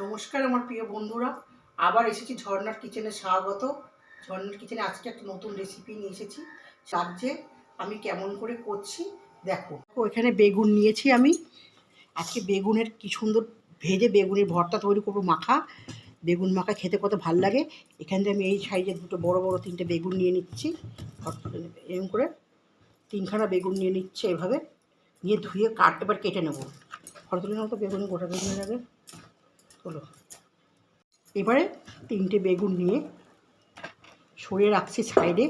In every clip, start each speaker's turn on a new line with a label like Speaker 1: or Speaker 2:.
Speaker 1: নমস্কার আমার প্রিয় বন্ধুরা। আবার এসেছি ঝর্নার কিচেনে স্বাগত। ঝর্নার কিচেনে আজকে একটা নতুন রেসিপি নিয়ে এসেছি। সাবজে আমি কেমন করে করছি, দেখো। ওইখানে বেগুন নিয়েছি আমি। আজকে বেগুনের কি সুন্দর ভেজে বেগুনের ভর্তা তৈরি করব মাখা। বেগুন মাখা খেতে কত ভালো লাগে। এখান থেকে আমি এই সাইজের দুটো বড় বড় তিনটে বেগুন নিয়ে নিচ্ছি। এরকম করে তিনখানা বেগুন নিয়ে নিচ্ছে এভাবে। নিয়ে ধুয়ে কাট এবার কেটে নেব। ফটো তুলে নেব তো, বেগুন গোটা বেগুনের আগে। হলো। এবারে তিনটে বেগুন নিয়ে সরিয়ে রাখছি সাইডে।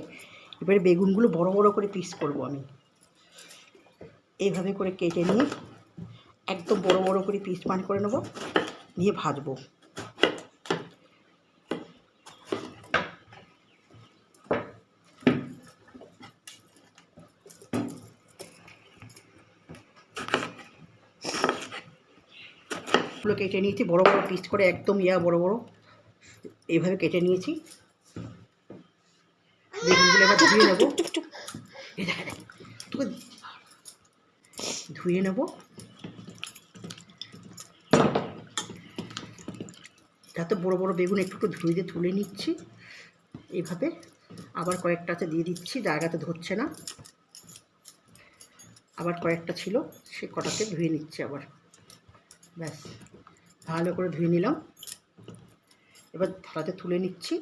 Speaker 1: এবারে বেগুনগুলো বড় বড় করে পিস করব আমি। এইভাবে করে কেটে নিয়ে একদম বড় বড় করে পিস পান করে নেব, নিয়ে ভাজবো। গুলো কেটে নিয়েছি, বড় বড় পিস করে একদম ইয়া, বড় বড়। এইভাবে কেটে নিয়েছি। বেগুনগুলো এবার ধুয়ে নেব। ধুয়ে নেব। যাতে বড় বড় বেগুন একটু একটু ধুয়ে দিয়ে তুলে নিচ্ছি। এইভাবে আবার কয়েকটাতে দিয়ে দিচ্ছি, জায়গাতে ধরছে না। আবার কয়েকটা ছিল, সে কটাতে ধুয়ে নিচ্ছে আবার। ব্যাস। ভালো করে ধুয়ে নিলাম। এবার থালাতে তুলে নিচ্ছি।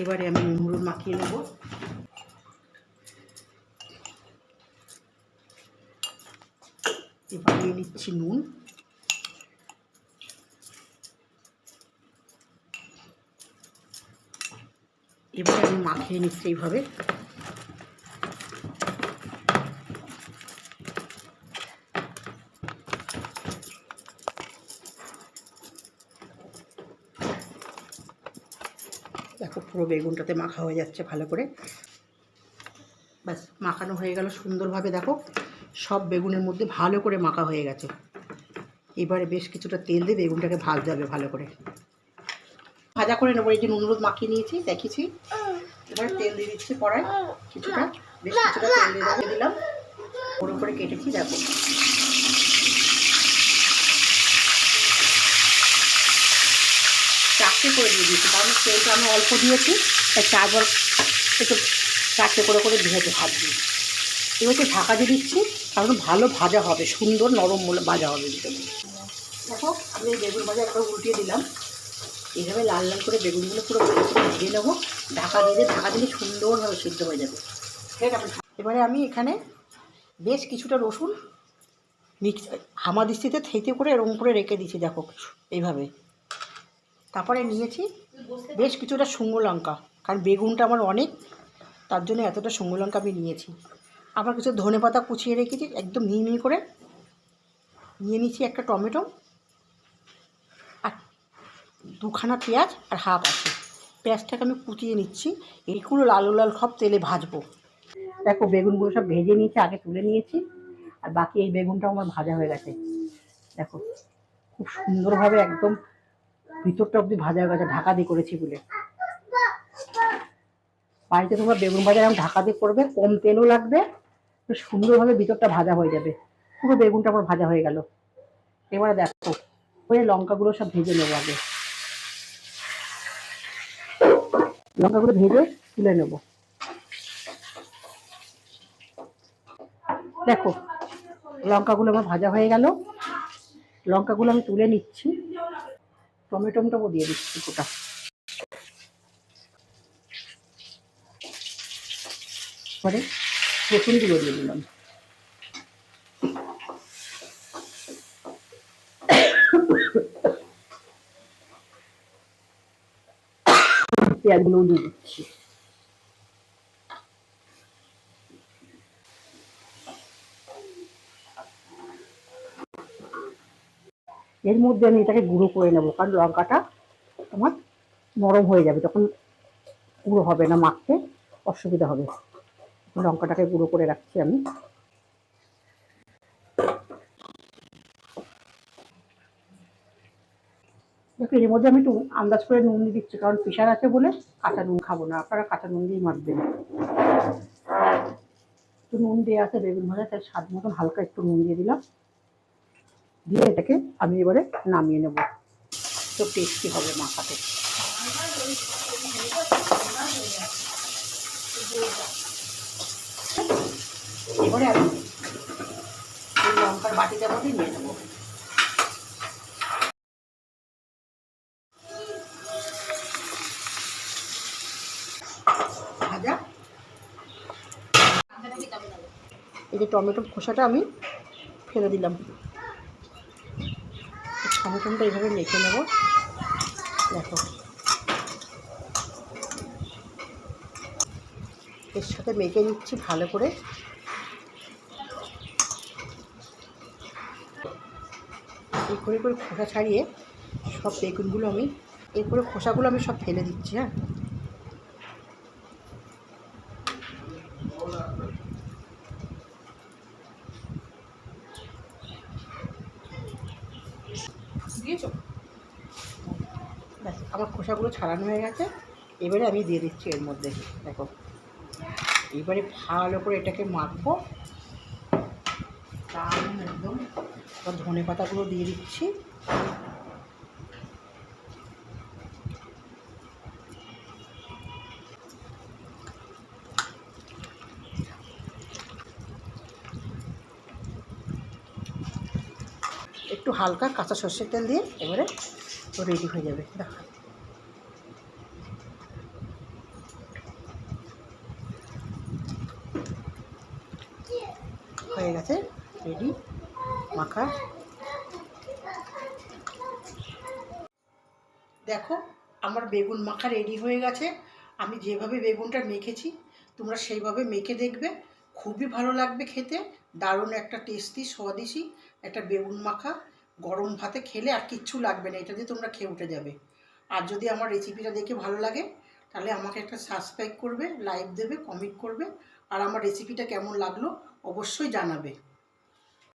Speaker 1: এবারে আমি নুন মাখিয়ে নেব। এবার নিয়ে নিচ্ছি নুন। এবার আমি মাখিয়ে নিচ্ছি এইভাবে। দেখো পুরো বেগুনটাতে মাখা হয়ে যাচ্ছে ভালো করে। ব্যাস, মাখানো হয়ে গেল সুন্দরভাবে, দেখো সব বেগুনের মধ্যে ভালো করে মাখা হয়ে গেছে। এবারে বেশ কিছুটা তেল দিয়ে বেগুনটাকে ভাজতে হবে ভালো করে। ভাজা করে নেব, এই যে নুন মাখিয়ে নিয়েছি, দেখেছি। এবার তেল দিয়ে দিচ্ছি কড়াই কিছুটা, বেশ কিছুটা তেল দিয়ে দিলাম। বড় করে কেটেছি, দেখো। চারটে করে দিয়ে দিয়েছি, কারণ তেলটা আমি অল্প দিয়েছি তাই চারবার একটু চারটে করে করে ভেজে ভাজছি এবারে ঢাকা দিয়ে দিচ্ছি, কারণ ভালো ভাজা হবে, সুন্দর নরম ভাজা হবে দেখো, আমি বেগুন ভাজা একবার উল্টিয়ে দিলাম। এইভাবে লাল লাল করে বেগুনগুলো পুরো ভেজে নেব। ঢাকা দিয়ে দিয়ে ঢাকা দিলে সুন্দরভাবে সিদ্ধ হয়ে যাবে। এবারে আমি এখানে বেশ কিছুটা রসুন মিক্স হামাদিস্তিতে থেতে করে এরকম করে রেখে দিয়েছি, দেখো, এইভাবে। তারপরে নিয়েছি বেশ কিছুটা শুকনো লঙ্কা, কারণ বেগুনটা আমার অনেক, তার জন্য এতটা শুকনো লঙ্কা আমি নিয়েছি। আবার কিছু ধনে পাতা কুচিয়ে রেখেছি, একদম মিহি মিহি করে। নিয়ে নিয়েছি একটা টমেটো আর দুখানা পেঁয়াজ আর হাফ আছে। পেঁয়াজটাকে আমি কুচিয়ে নিচ্ছি এইগুলো লাল লাল সব তেলে ভাজবো। দেখো, বেগুনগুলো সব ভেজে নিয়েছি, আগে তুলে নিয়েছি, আর বাকি এই বেগুনটাও আমার ভাজা হয়ে গেছে। দেখো, খুব সুন্দরভাবে একদম ভিতরটা অবধি ভাজা হয়ে গেছে, ঢাকা দিয়ে করেছি বলে। বাড়িতে তোমরা বেগুন ভাজা এরকম ঢাকা দিয়ে করবে, কম তেলও লাগবে সুন্দরভাবে ভিতরটা ভাজা হয়ে যাবে। পুরো বেগুনটা আমার ভাজা হয়ে গেল। এবারে দেখো, ওই লঙ্কাগুলো সব ভেজে নেব আগে। লঙ্কাগুলো ভেজে তুলে নেব। দেখো, লঙ্কাগুলো আমার ভাজা হয়ে গেল। লঙ্কাগুলো আমি তুলে নিচ্ছি। টমেটোটাও দিয়ে দিচ্ছি গোটা। পরে রসুন গুঁড়ো দিয়ে দিলাম। পেঁয়াজগুলোও দিয়ে দিচ্ছি। এর মধ্যে আমি এটাকে গুঁড়ো করে নেব, কারণ লঙ্কাটা আমার নরম হয়ে যাবে তখন গুঁড়ো হবে না মাখতে, অসুবিধা হবে। লঙ্কাটাকে গুঁড়ো করে রাখছি আমি। দেখো, এর মধ্যে আমি একটু আন্দাজ করে নুন দিয়ে দিচ্ছি, কারণ প্রেশার আছে বলে কাঁচা নুন খাব না, আপনারা কাঁচা নুন দিয়েই মাখবেন। একটু নুন দেওয়া আছে বেগুন ভাজা তাই স্বাদ মতন হালকা একটু নুন দিয়ে দিলাম। দিয়ে এটাকে আমি এবারে নামিয়ে নেব। তো টেস্টি হবে মাখাতে। এবারে আমি লঙ্কার বাটিটার মধ্যে নিয়ে নেব। ভাজা। এই যে টমেটোর খোসাটা আমি ফেলে দিলাম। টমেটোটা এইভাবে মেখে নেব। দেখো। এর সাথে মেখে নিচ্ছি ভালো করে। এই করে করে খোসা ছাড়িয়ে সব বেগুনগুলো আমি এরপরে খোসাগুলো আমি সব ফেলে দিচ্ছি হ্যাঁ দিয়েছ ব্যাস আমার খোসাগুলো ছাড়ানো হয়ে গেছে। এবারে আমি দিয়ে দিচ্ছি এর মধ্যে, দেখো। এবারে ভালো করে এটাকে মাখবো। দারুণ একদম। ধনে পাতাগুলো দিয়ে দিচ্ছি। একটু হালকা কাঁচা সর্ষের তেল দিয়ে এবারে রেডি হয়ে যাবে। দেখো। হয়ে গেছে। রেডি মাখা। দেখো, আমার বেগুন মাখা রেডি হয়ে গেছে। আমি যেভাবে বেগুনটা মেখেছি, তোমরা সেইভাবে মেখে দেখবে। খুবই ভালো লাগবে খেতে। দারুণ একটা টেস্টি স্বাদিসি একটা বেগুন মাখা। গরম ভাতে খেলে আর কিচ্ছু লাগবে না, এটা দিয়ে তোমরা খেয়ে উঠে যাবে। আর যদি আমার রেসিপিটা দেখে ভালো লাগে, তাহলে আমাকে একটা সাবস্ক্রাইব করবে লাইক দেবে কমেন্ট করবে। আর আমার রেসিপিটা কেমন লাগল অবশ্যই জানাবে।